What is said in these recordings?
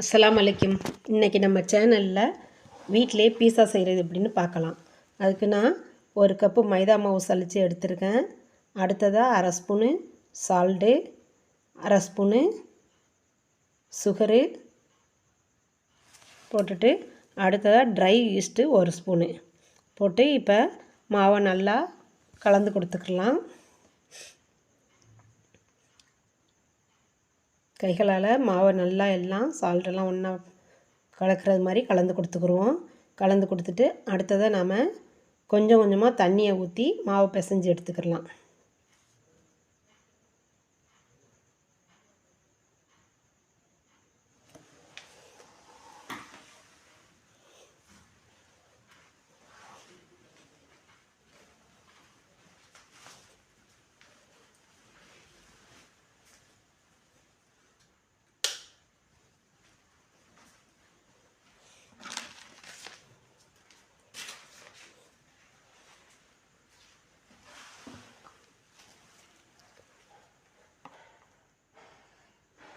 அஸ்லாம் அலைக்கும். இன்றைக்கி நம்ம சேனலில் வீட்டிலே பீஸா செய்கிறது எப்படின்னு பார்க்கலாம். அதுக்கு நான் ஒரு கப்பு மைதா மாவு சலித்து எடுத்திருக்கேன். அடுத்ததாக அரை ஸ்பூனு சால்ட்டு அரை ஸ்பூனு சுகரு போட்டுட்டு அடுத்ததாக ட்ரை ஈஸ்ட்டு ஒரு ஸ்பூனு. போட்டு இப்போ மாவை நல்லா கலந்து கொடுத்துக்கலாம். கைகளால் மாவை நல்லா எல்லாம் சால்ட்டெல்லாம் ஒன்றா கலக்கிறது மாதிரி கலந்து கொடுத்துக்குருவோம். கலந்து கொடுத்துட்டு அடுத்ததாக நாம் கொஞ்சம் கொஞ்சமாக தண்ணியை ஊற்றி மாவை பிசைஞ்சு எடுத்துக்கிடலாம்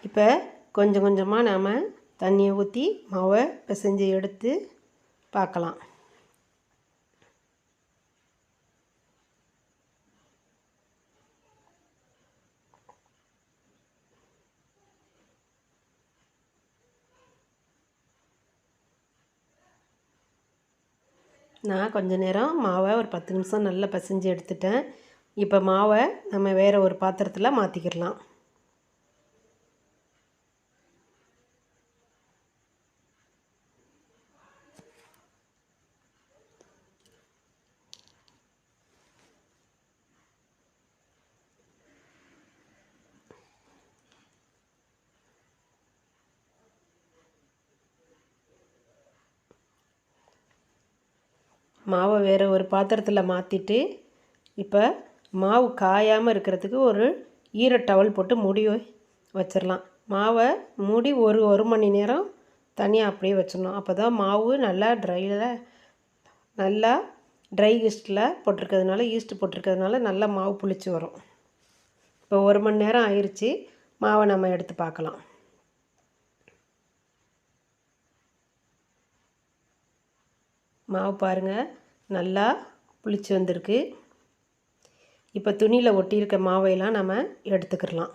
இப்போ கொஞ்சம் கொஞ்சமாக நாம் தண்ணியை ஊற்றி மாவை பிசைஞ்சு எடுத்து பார்க்கலாம். நான் கொஞ்ச நேரம் மாவை ஒரு பத்து நிமிஷம் நல்லா பிசைஞ்சு எடுத்துட்டேன். இப்போ மாவை நம்ம வேறு ஒரு பாத்திரத்தில் மாற்றிக்கிடலாம் மாவை வேறு ஒரு பாத்திரத்தில் மாற்றிட்டு இப்போ மாவு காயாமல் இருக்கிறதுக்கு ஒரு ஈர டவல் போட்டு மூடி வச்சிடலாம் மாவை மூடி ஒரு ஒரு மணி நேரம் தனியாக அப்படியே வச்சிடணும் அப்போ தான் மாவு நல்லா ட்ரையில் நல்லா ட்ரை ஈஸ்ட்டில் போட்டிருக்கிறதுனால ஈஸ்ட் போட்டிருக்கிறதுனால நல்லா மாவு புளிச்சு வரும். இப்போ ஒரு மணி நேரம் ஆயிடுச்சு மாவை நம்ம எடுத்து பார்க்கலாம். மாவு பாருங்கள் நல்லா புளிச்சு வந்திருக்கு. இப்போ துணியில் ஒட்டியிருக்க மாவையெல்லாம் நம்ம எடுத்துக்கிடலாம்.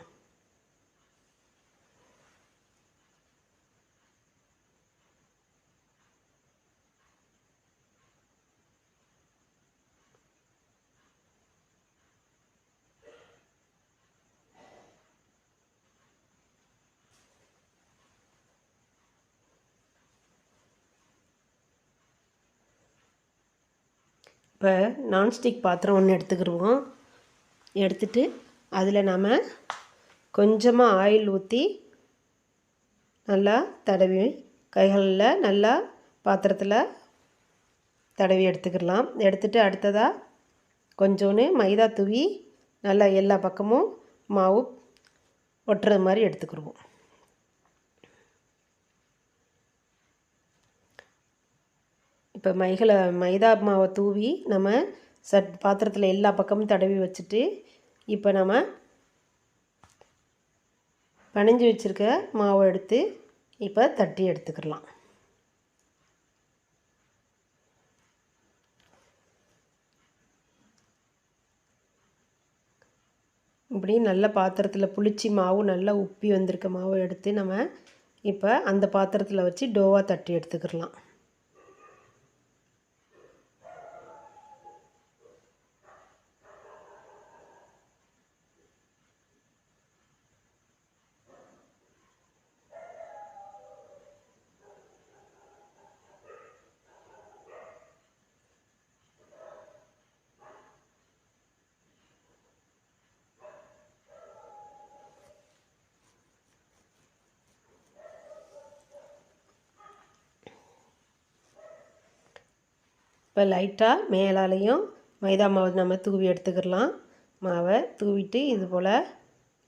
இப்போ நான்ஸ்டிக் பாத்திரம் ஒன்று எடுத்துக்கிடுவோம் எடுத்துட்டு அதில் நாம் கொஞ்சமாக ஆயில் ஊற்றி நல்லா தடவி கைகளில் நல்லா பாத்திரத்தில் தடவி எடுத்துக்கிடலாம். எடுத்துகிட்டு அடுத்ததாக கொஞ்சோன்னு மைதா தூவி நல்லா எல்லா பக்கமும் மாவு ஒட்டுறது மாதிரி எடுத்துக்கிடுவோம் இப்போ மைகளை மைதா மாவை தூவி நம்ம சட் பாத்திரத்தில் எல்லா பக்கமும் தடவி வச்சுட்டு இப்போ நம்ம பனைஞ்சு வச்சுருக்க மாவை எடுத்து இப்போ தட்டி எடுத்துக்கலாம். இப்படி நல்ல பாத்திரத்தில் புளிச்சி மாவு நல்லா உப்பி வந்திருக்க மாவை எடுத்து நம்ம இப்போ அந்த பாத்திரத்தில் வச்சு டோவாக தட்டி எடுத்துக்கலாம். இப்போ லைட்டாக மேலாலையும் மைதா மாவு நம்ம தூவி எடுத்துக்கிடலாம். மாவை தூவிட்டு இது போல்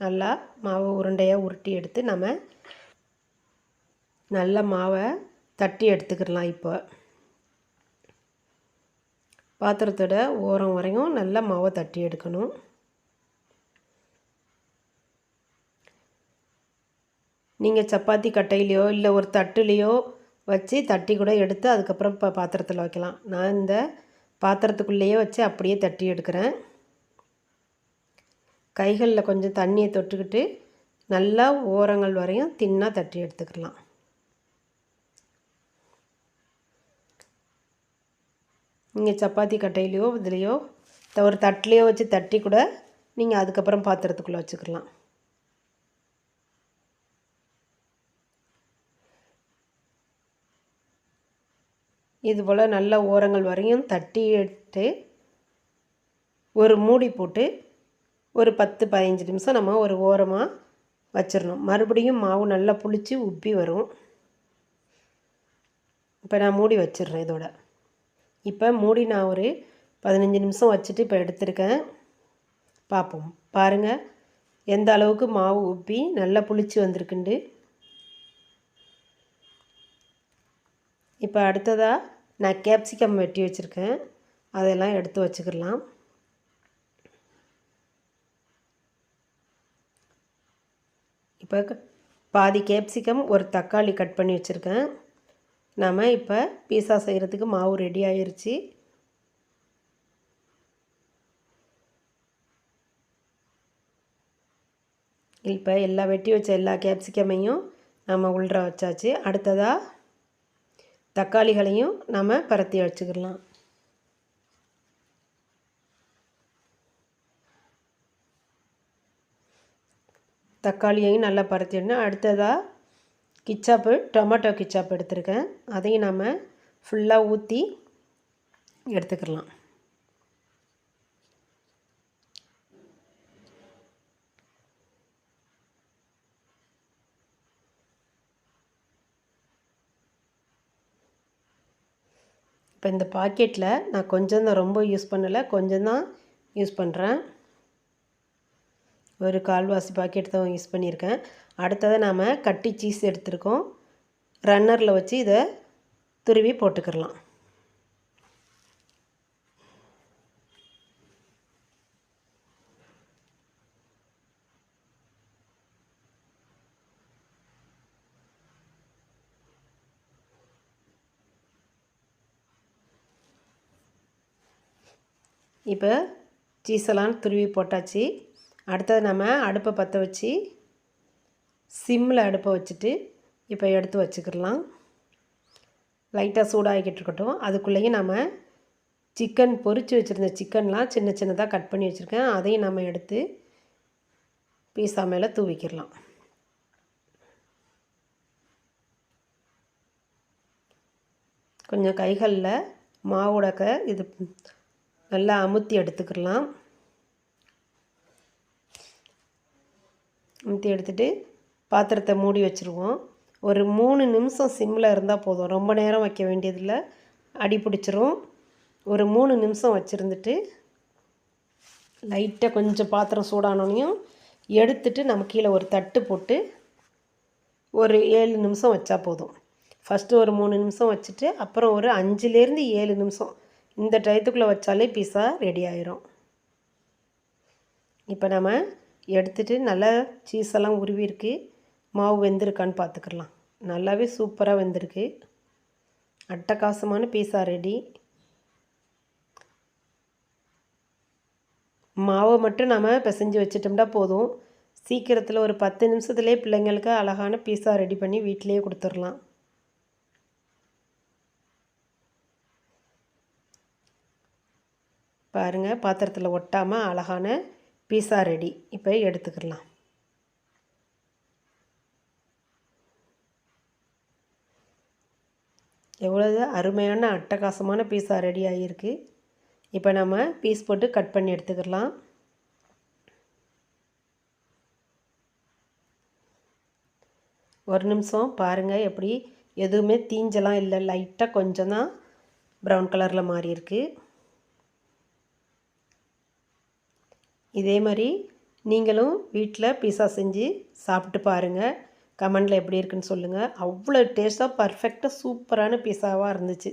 நல்லா மாவை உருண்டையாக உருட்டி எடுத்து நம்ம நல்ல மாவை தட்டி எடுத்துக்கிடலாம் இப்போ. பாத்திரத்தோட ஓரம் வரையும் நல்லா மாவை தட்டி எடுக்கணும். நீங்கள் சப்பாத்தி கட்டையிலையோ இல்லை ஒரு தட்டுலேயோ வச்சு தட்டி கூட எடுத்து அதுக்கப்புறம் இப்போ பாத்திரத்தில் வைக்கலாம். நான் இந்த பாத்திரத்துக்குள்ளேயே வச்சு அப்படியே தட்டி எடுக்கிறேன். கைகளில் கொஞ்சம் தண்ணியை தொட்டுக்கிட்டு நல்லா ஓரங்கள் வரையும் தின்னாக தட்டி எடுத்துக்கலாம். நீங்கள் சப்பாத்தி கட்டையிலையோ இதுலேயோ ஒரு தட்டிலையோ வச்சு தட்டி கூட நீங்கள் அதுக்கப்புறம் பாத்திரத்துக்குள்ளே வச்சுக்கலாம். இது போல் நல்ல ஓரங்கள் வரையும் தட்டி எடுத்து ஒரு மூடி போட்டு ஒரு பத்து பதினஞ்சு நிமிஷம் நம்ம ஒரு ஓரமாக வச்சிடணும். மறுபடியும் மாவு நல்லா புளித்து உப்பி வரும். இப்போ நான் மூடி வச்சிடுறேன் இதோட. இப்போ மூடி நான் ஒரு பதினஞ்சு நிமிஷம் வச்சுட்டு இப்போ எடுத்திருக்கேன். பார்ப்போம் பாருங்கள் எந்த அளவுக்கு மாவு உப்பி நல்லா புளிச்சு வந்திருக்குண்டு. இப்போ அடுத்ததாக நான் கேப்சிகம் வெட்டி வச்சுருக்கேன். அதெல்லாம் எடுத்து வச்சுக்கலாம் இப்போ பாதி கேப்சிகம் ஒரு தக்காளி கட் பண்ணி வச்சுருக்கேன். நாம் இப்போ பீஸா செய்கிறதுக்கு மாவு ரெடி ஆயிடுச்சு இப்போ எல்லா வெட்டி வச்ச எல்லா கேப்சிகமையும் நம்ம உள்ற வச்சாச்சு. அடுத்ததாக தக்காளிகளையும் நம்ம பரத்தி வச்சுக்கலாம் தக்காளியையும் நல்லா பரத்திடணும் அடுத்ததாக கிச்சாப்பு டொமேட்டோ கிச்சாப்பு எடுத்திருக்கேன். அதையும் நம்ம ஃபுல்லாக ஊற்றி எடுத்துக்கலாம் இப்போ இந்த பாக்கெட்டில் நான் கொஞ்சம் தான் ரொம்ப யூஸ் பண்ணலை கொஞ்சம் தான் யூஸ் பண்ணுறேன். ஒரு கால்வாசி பாக்கெட் தான் யூஸ் பண்ணியிருக்கேன். அடுத்ததை நாம் கட்டி சீஸ் எடுத்துருக்கோம். ரன்னரில் வச்சு இதை துருவி போட்டுக்கிடலாம் இப்போ சீஸெல்லாம் துருவி போட்டாச்சு. அடுத்தது நம்ம அடுப்பை பற்ற வச்சு சிம்மில் அடுப்பை வச்சுட்டு இப்போ எடுத்து வச்சுக்கிடலாம். லைட்டாக சூடாகிக்கிட்டு இருக்கட்டும். அதுக்குள்ளேயும் நம்ம சிக்கன் பொறிச்சு வச்சுருந்த சிக்கன்லாம் சின்ன சின்னதாக கட் பண்ணி வச்சுருக்கேன். அதையும் நம்ம எடுத்து பீஸா மேலே தூவிக்கிடலாம். கொஞ்சம் கைகளில் மாவுடக்க இது நல்லா அமுத்தி எடுத்துக்கிடலாம். அமுத்தி எடுத்துகிட்டு பாத்திரத்தை மூடி வச்சுருவோம். ஒரு மூணு நிமிஷம் சிம்மில் இருந்தால் போதும். ரொம்ப நேரம் வைக்க வேண்டியதில்லை. அடி பிடிச்சிரும். ஒரு மூணு நிமிஷம் வச்சுருந்துட்டு லைட்டாக கொஞ்சம் பாத்திரம் சூடானோனையும் எடுத்துட்டு நம்ம கீழே ஒரு தட்டு போட்டு ஒரு ஏழு நிமிஷம் வச்சா போதும். ஃபஸ்ட்டு ஒரு மூணு நிமிஷம் வச்சுட்டு அப்புறம் ஒரு அஞ்சுலேருந்து ஏழு நிமிஷம் இந்த டயத்துக்குள்ளே வச்சாலே பீஸா ரெடி ஆயிரும். இப்போ நம்ம எடுத்துகிட்டு நல்லா சீஸெல்லாம் உருவிருக்கு. மாவு வெந்திருக்கான்னு பார்த்துக்கலாம் நல்லாவே சூப்பராக வெந்திருக்கு. அட்டகாசமான பீஸா ரெடி மாவை மட்டும் நம்ம பிசைஞ்சு வச்சிட்டோம்னா போதும். சீக்கிரத்தில் ஒரு பத்து நிமிஷத்துலேயே பிள்ளைங்களுக்கு அழகான பீஸா ரெடி பண்ணி வீட்டிலேயே கொடுத்துடலாம். பாருங்கள் பாத்திரத்தில் ஒட்டாமல் அழகான பீஸா ரெடி. இப்போ எடுத்துக்கலாம். எவ்வளவு அருமையான அட்டகாசமான பீஸா ரெடி ஆகியிருக்கு இப்போ நம்ம பீஸ் போட்டு கட் பண்ணி எடுத்துக்கலாம். ஒரு நிமிஷம் பாருங்கள் எப்படி எதுவுமே தீஞ்சலாம் இல்லை லைட்டாக கொஞ்சம் தான் ப்ரௌன் கலரில் மாறி இருக்குது இதே மாதிரி நீங்களும் வீட்டில் பீஸா செஞ்சு சாப்பிட்டு பாருங்கள் கமெண்டில் எப்படி இருக்குன்னு சொல்லுங்கள் அவ்வளோ டேஸ்ட்டாக பர்ஃபெக்டாக சூப்பரான பீஸாவாக இருந்துச்சு.